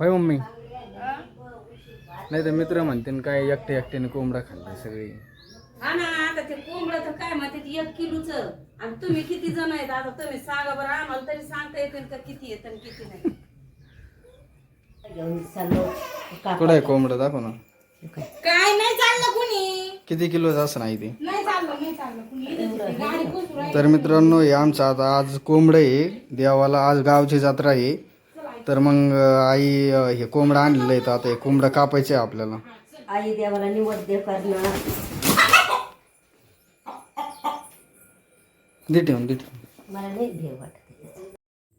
होय मम्मी. नाही तर मित्र म्हणते काय एकटे एकट्याने कोंबडा खाल्ला सगळी. हा ना आता ते कोंबडं तर काय म्हणते ते एक किलोच. आणि तुम्ही किती जण आहेत आता तुम्ही सांगा बरं आम्हाला तरी सांगता येते का किती येत आणि किती नाही. घेऊन चाललो. कुठं आहे कोंबडा? दाखव ना. काय नाही चाललं कुणी. किती किलोचं असं नाही ते. नाही चाललं नाही चाललं कुणी. इथंच आहे. गाडी कोसरू राहिली. तर मित्रांनो हे आमचं आता आज कोंबडं आहे. देवाला आज गावची जत्रा आहे. तर मग आई हे कोंबडं आणलेलं आहे तर आता हे कोंबडं कापायचं आहे आपल्याला. आई देवाला निवद्य करणं. दे ठेवून दे ठेवून. मला नाही वाटत.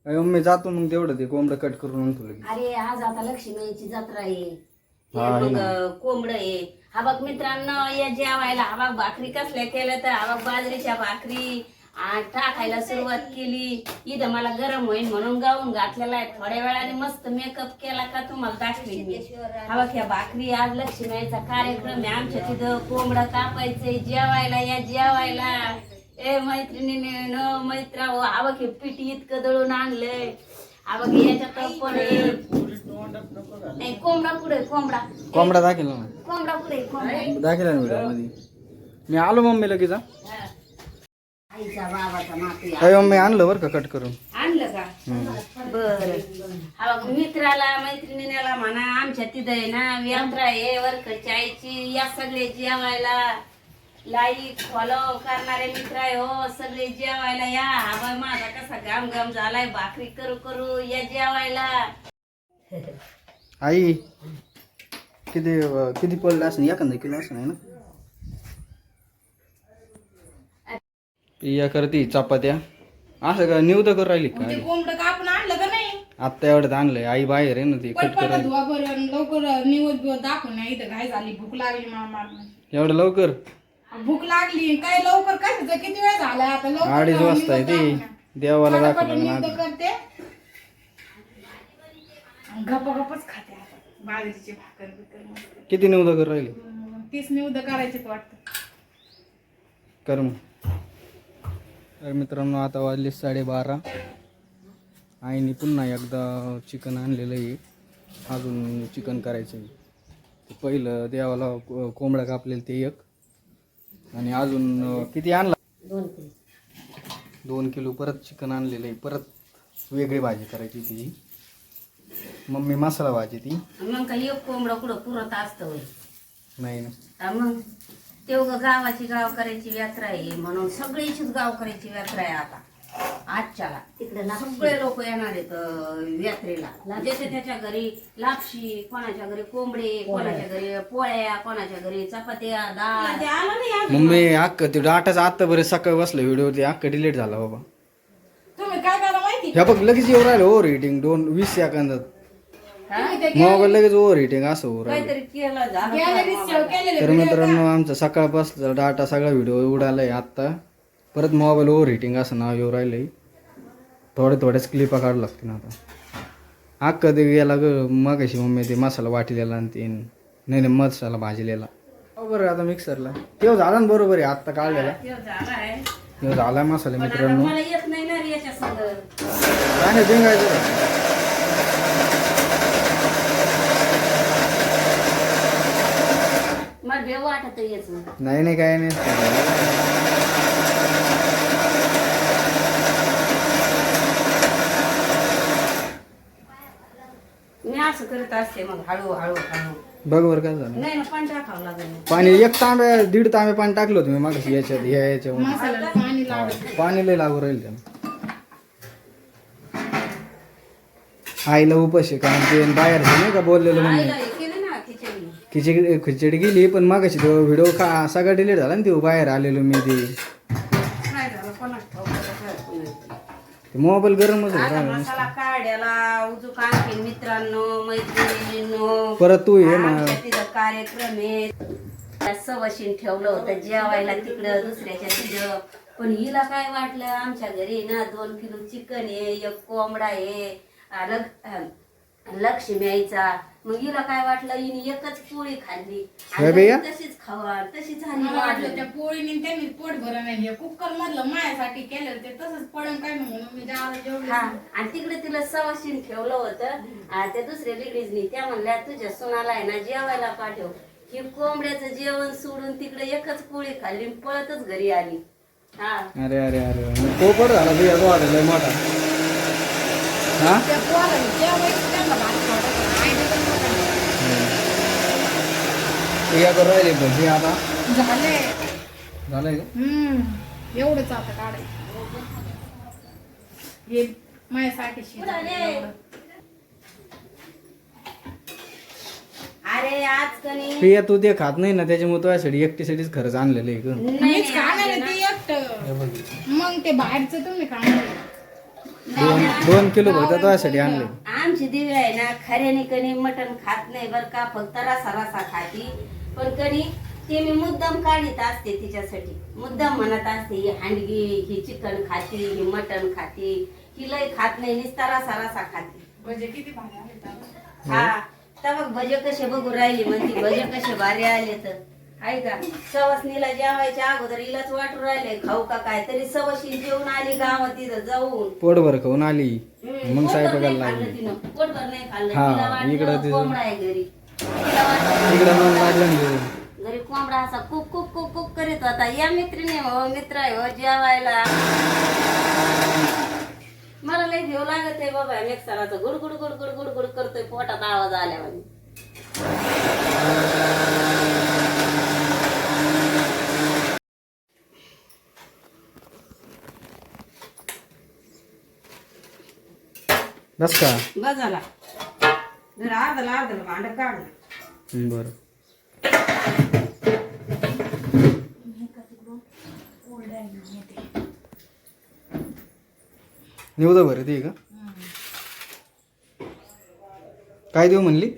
अरे मम्मी जातो मग तेवढं ते कोंबडं कट करून आणतो लगेच अरे आज आता लक्ष्मीची जत्रा आहे. कोंबड आहे. हा बघ मित्रांनो या जेवायला हा बघ भाकरी कसल्या केल्या तर हा बघ बाजरीच्या भाकरी टाकायला सुरुवात केली. इथं मला गरम होईल म्हणून गाऊन घातलेला आहे. थोड्या वेळाने मस्त मेकअप केला का तुम्हाला दाखवेन मी. हा ह्या भाकरी आज लक्ष्मीचा कार्यक्रम आहे. आमच्या तिथं कोंबडा कापायचंय जेवायला या जेवायला. ए मैत्रिणीने न मैत्रा हा बघ हे पिठी इतकं दळून आणलंय. हा बघ याच्यात पण. नाही कोंबडा पुढे कोंबडा. कोंबडा दाखल कोंबडा पुढे कोंबडा. दाखल मी आलो मम्मी लगेच. आईचा बाबाचा मम्मी आणलं बरं का कट करून? आणलं का. बर. हा मित्राला मैत्रिणीला म्हणा आमच्या तिथं आहे ना यात्रा आहे वरकडच्या आईची या सगळे जेवायला लाईक फॉलो करणारे मित्र आहे हो सगळे जेवायला या. हा माझा कसा गाम गाम झालाय भाकरी करू करू या जेवायला. आई किती किती पडलं असं एखादा किलो असं नाही ना? पिया करती चपात्या. असं का निवद करून राहिली का आई? कोंबडं कापून आणलं का नाही? आत्ता एवढं आणलंय. आई बाहेर आहे ना ती कट पटपट धुवा बरं लवकर निवड बिवड दाखव नाही इथं काय झाली भूक लागली मामा एवढं लवकर? भूक लागली काय लवकर कशाचं किती वेळ झाला? आता लवकर अडीच वाजता आहे ती. देवाला दाखवलं ना करते. गप्पा गप्पच खाते आता बाजरीची भाकर बिकर मस्त. किती निवद करून राहिली? हम्म, तीच निवड करायचीच वाटतं. कर मग. तर मित्रांनो आता वाजले साडेबारा. आईने पुन्हा एकदा चिकन आणलेलं आहे. अजून चिकन करायचं आहे. ते पहिलं देवाला को- कोंबडा कापलेलं ते एक. आणि अजून अं, किती आणला? दोन किलो. दोन किलो परत चिकन आणलेलं आहे. परत वेगळी भाजी करायची तिची मम्मी मसाला भाजी ती. मग काय एक कोंबडं कुठं पुरत असतं होय? नाही ना. मग? तेवढं गावाची गाव करायची यात्रा आहे म्हणून सगळीचीच गाव करायची यात्रा आहे आता. आजच्याला. तिकडे सगळे लोक येणार आहेत यात्रेला. ज्याच्या त्याच्या घरी लापशी कोणाच्या घरी कोंबडे कोणाच्या घरी पोळ्या कोणाच्या घरी चपात्या डाळ मम्मी अक्क ते डाटाचा आत्ता बरे सकाळी बसलं व्हिडिओ ते अक्क डिलीट झाला बाबा. तुम्ही काय करा माहिती? ह्या बघ लगेच येऊ राहिलं ओव्हर हिटिंग दोन वीस सेकंदात मोबाईल लगेच ओव्हर हिटिंग असं होऊ राहिलं तर मित्रांनो आमचा सकाळपासून डाटा सगळा व्हिडिओ उडालाय आत्ता. परत मोबाईल ओव्हर हिटिंग असं नाव येऊ राहिलंय. थोडे थोड्याच क्लिपा काढू लागतील आता. अक्क ते गेला ग मगाशी मम्मी ते मसाला वाटलेला आणि ते नाही नाही मसाला भाजलेला. बरोबर आहे आता मिक्सरला तेव्हा झाला ना बरोबर आहे आत्ता काढलेला. ते झालाय तेव्हा झाला मसाला मित्रांनो? मला येत नाही ना रे याच्या संग काय नाही वाटत येच. नाही नाही नाही काय नाही. मी असं करत असते मग हळू हळू हळू. बघ बरं काय झालं. नाही ना पण टाकावं लागेल. पाणी एक तांब्या दीड तांबे पाणी टाकलं होतं मी मागाशी याच्यात ह्या याच्यावर हा, पाणी लय लागू राहील त्याला आईला उपाशी कारण ते बाहेर नाही का बोललेलं मम्मी आईला हे केलं ना खिचडी खिचडी गेली पण मागाशी तो व्हिडिओ का सगळा डिलीट झाला ना ते बाहेर आलेलो मी ते. मोबाईल गरमच राहिला मसाला काढ्याला उजूक आणखी मित्रांनो मैत्रिणींनो परत तू ये ना आमच्या तिथं कार्यक्रम आहे. सवशीन ठेवलं होतं जेवायला तिकडं दुसऱ्याच्या तिथं. पण हिला काय वाटलं आमच्या घरी ना दोन किलो चिकन आहे एक कोंबडा आहे लक्ष्मी आईचा. मग हिला काय वाटलं हिने एकच पोळी खाल्ली. आणि? तशीच खावा तशीच झाली मला वाटलं वाढलं. त्या पोळीने त्यांनी पोट भरण नाही. कुकर मधलं मायासाठी केलं ते तसंच पडून काय म्हणून मी हा जेवढे आणि तिकडे तिला सवाशीन ठेवलं होतं. आ, त्या दुसऱ्या लेडीजनी त्या म्हणल्या तुझ्या सोनाला आहे ना जेवायला पाठव. ही कोंबड्याचं जेवण सोडून तिकडे एकच पोळी खाल्ली आणि पळतच घरी आली. हा. अरे अरे अरे. मग पोपट झाला तुझ्या तो मोठा. हा? त्या जेवायचं त्यांना भात वाटायचं. आईने पण नव्हतं. या करून राहिले भजी आता झाले झालंय का? हम्म. एवढंच आता काढायचं. हे माझ्यासाठी. अरे आज कणी प्रिया तू ते खात नाही ना त्याच्यामुळे तुझ्यासाठी एकटीसाठीच खरंच आणलेलं आहे ग. नाही, मीच खाणार नाही, आहे ना. ते एकटं. मग ते बाहेरचं तुम्ही खाणार दोन दोन किलो फक्त तुझ्यासाठी आणले आमची दिवी आहे ना खऱ्याने कणी मटण खात नाही बर का फक्त रसा रसा खाती. पण कणी ते मी मुद्दाम काढीत असते तिच्यासाठी. मुद्दाम म्हणत असते ही हांडगी ही चिकन खाती ही मटण खाती ही लय खात नाही नुसता रसा रसा खाती. म्हणजे किती भारी. हा तर. मग भजे कसे बघू राहिली म्हणती भजे कसे भारी आले तर. आहे का? सवसनीला जेवायच्या अगोदर हिलाच वाटू राहिले खाऊ का काय? तरी सवशी जेवून आली गावात तिथं जाऊन. पोटभर खाऊन आली. मग पोटभर स्वयंपाकाला नाही खाल्लं लागली. तिनं. पोटभर नाही खाल्लं. तिला वाटलं कोंबडा आहे घरी. मग लागलं ना. घरी कोंबडा असा कुक कुक कुक कुक करीत होता. या मित्रीने हो मित्र आहे हो जेवायला. मला लई घेऊ लागत आहे बाबा मिक्सराचं. गुड गुड गुड गुड गुड गुड करतोय पोटात आवाज आल्यावर. बस का बस झाला. जरा अर्धाला अर्धाला भांड काढ बरं निवदा बरं ते का काय देऊ म्हणली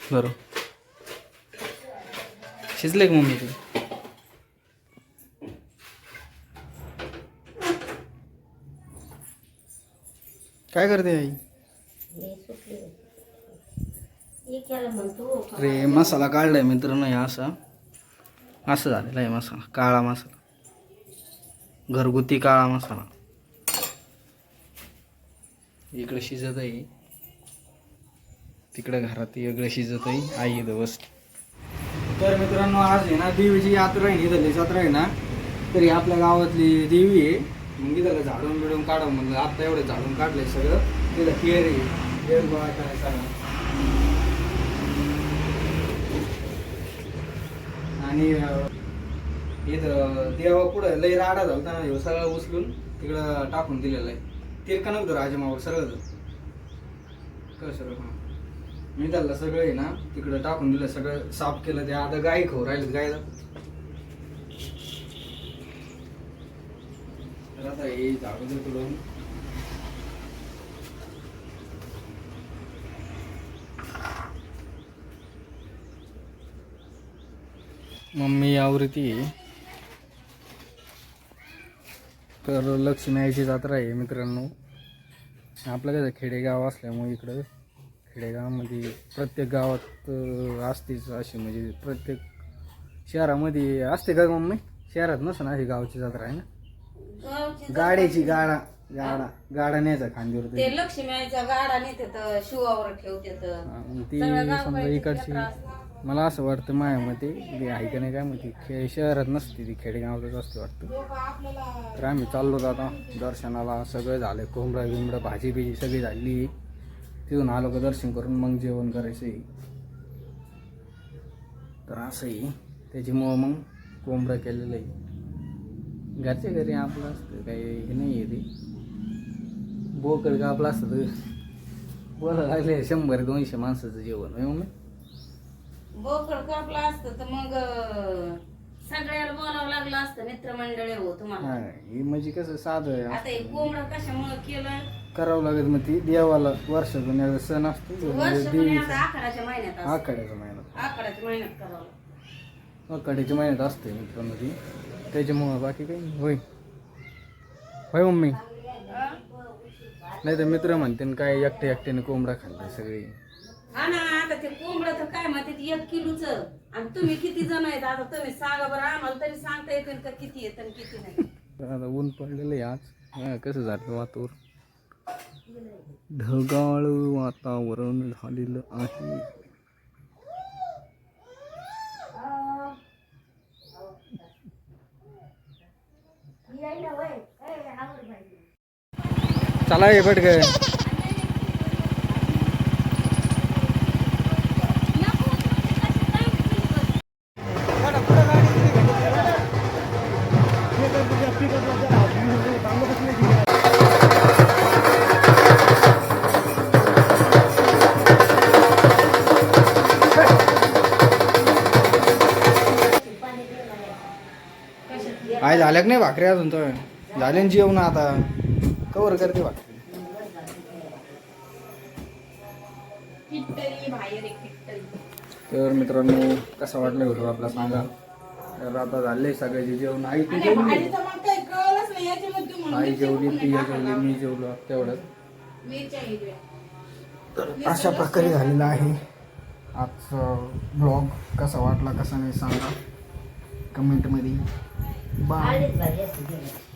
बरं शिजले का मम्मी ते काय करते आई? अरे मसाला काढलाय मित्रांनो हे असा. असं झालेला आहे मसाला काळा मसाला. घरगुती काळा मसाला. इकडे शिजत आहे. तिकडे घरात वेगळं शिजत आहे. आई इथं बस तर मित्रांनो आज आहे ना देवीची यात्रा आहे इथली जत्रा आहे ना. तरी आपल्या गावातली देवी आहे. मग इथं झाडून बिडून काढा म्हणलं आता एवढं झाडून काढलंय सगळं तिथं केर आहे. केर गोळा करायचा आणि इथं देवा पुढं लय राडा झालता ना ह्यो सगळं उचलून तिकडं टाकून दिलेलं आहे. ते का नव्हतं राजमावर सगळं सगळं हां मी त्याला सगळं आहे ना तिकडं टाकून दिलं सगळं साफ केलं ते आता गाई खाऊ राहिलेत गायला. तर आता हे झाडू मम्मी आवृत्ती. तर लक्ष्मी आईची जत्रा आहे मित्रांनो. आपलं कसं खेडेगाव असल्यामुळे इकडं खेडेगावामध्ये प्रत्येक गावात असतेच अशी म्हणजे प्रत्येक शहरामध्ये असते का मम्मी? शहरात नसतं ना अशी गावची जत्रा आहे ना? गाड्याची गाडा गाडा गाडा न्यायचा खांद्यावर ते ते लक्ष्मीचा गाडा नेते तर शिवावर ठेवते तर. हा, मग ती सगळं गाव समजा पाहिजे इकडची. मला असं वाटतं माझ्या मते ते आहे का नाही काय माहिती खे शहरात नसते ती खेडेगावातच असते वाटतं. तर आम्ही चाललो आता दर्शनाला सगळं झालं कोंबडा बिंबडा भाजी बिजी सगळी झाली. तिथून आलो का दर्शन करून मग जेवण करायचं आहे तर असंही त्याच्यामुळं मग कोंबडा केलेलं आहे. घरच्या घरी आपलं असतं काही हे नाही आहे ते. बोकड का आपलं असतं तर बोला लागले शंभर दोनशे माणसाचं जेवण होय मम्मी? बोकड कापला असतं तर मग अं, सगळ्याला बोलावं लागलं असतं मित्रमंडळी हो तुम्हाला. हा हे म्हणजे कसं साधं आहे आता हे कोंबडं कशामुळे केलं? करावं लागेल मग ती देवाला वर्षातून एकदा सण असतो तो म्हणजे वर्ष देवीचा. आखाड्याच्या महिन्यात असतं. आखाड्याचा महिना आखाड्याच्या महिन्यात करावं आखाड्याच्या महिन्यात असते मित्रांनो ती. त्याच्यामुळं बाकी काही नाही. होय. होय मम्मी. नाही तर मित्र म्हणते काय एकटे एकट्याने कोंबडा खाल्ला सगळी. हा ना आता ते कोंबडं तर काय म्हणते ते एक किलोच. आणि तुम्ही किती जण आहेत? आता तुम्ही सांगा बरं आम्हाला तरी सांगता येतील का किती येत आणि किती नाही. आता ऊन पडलेलं आहे आज. हा, कसं झालं वातावरण? ढगाळ वातावरण झालेलं आहे. चला ये पटक काय झाल्या का नाही भाकरी अजून तर? झाले ना जेवण आता. कवर करते भाकरी. तर मित्रांनो कसा वाटला व्हिडिओ आपला सांगा. तर आता झाले सगळ्याचे जेवण. आई ती जेवली? आई जेवली ती जेवली. मी जेवलो तेवढंच. तर अशा प्रकारे झालेला आहे. आजचा ब्लॉग कसा वाटला कसा नाही सांगा. कमेंटमध्ये. बाय भाजी असते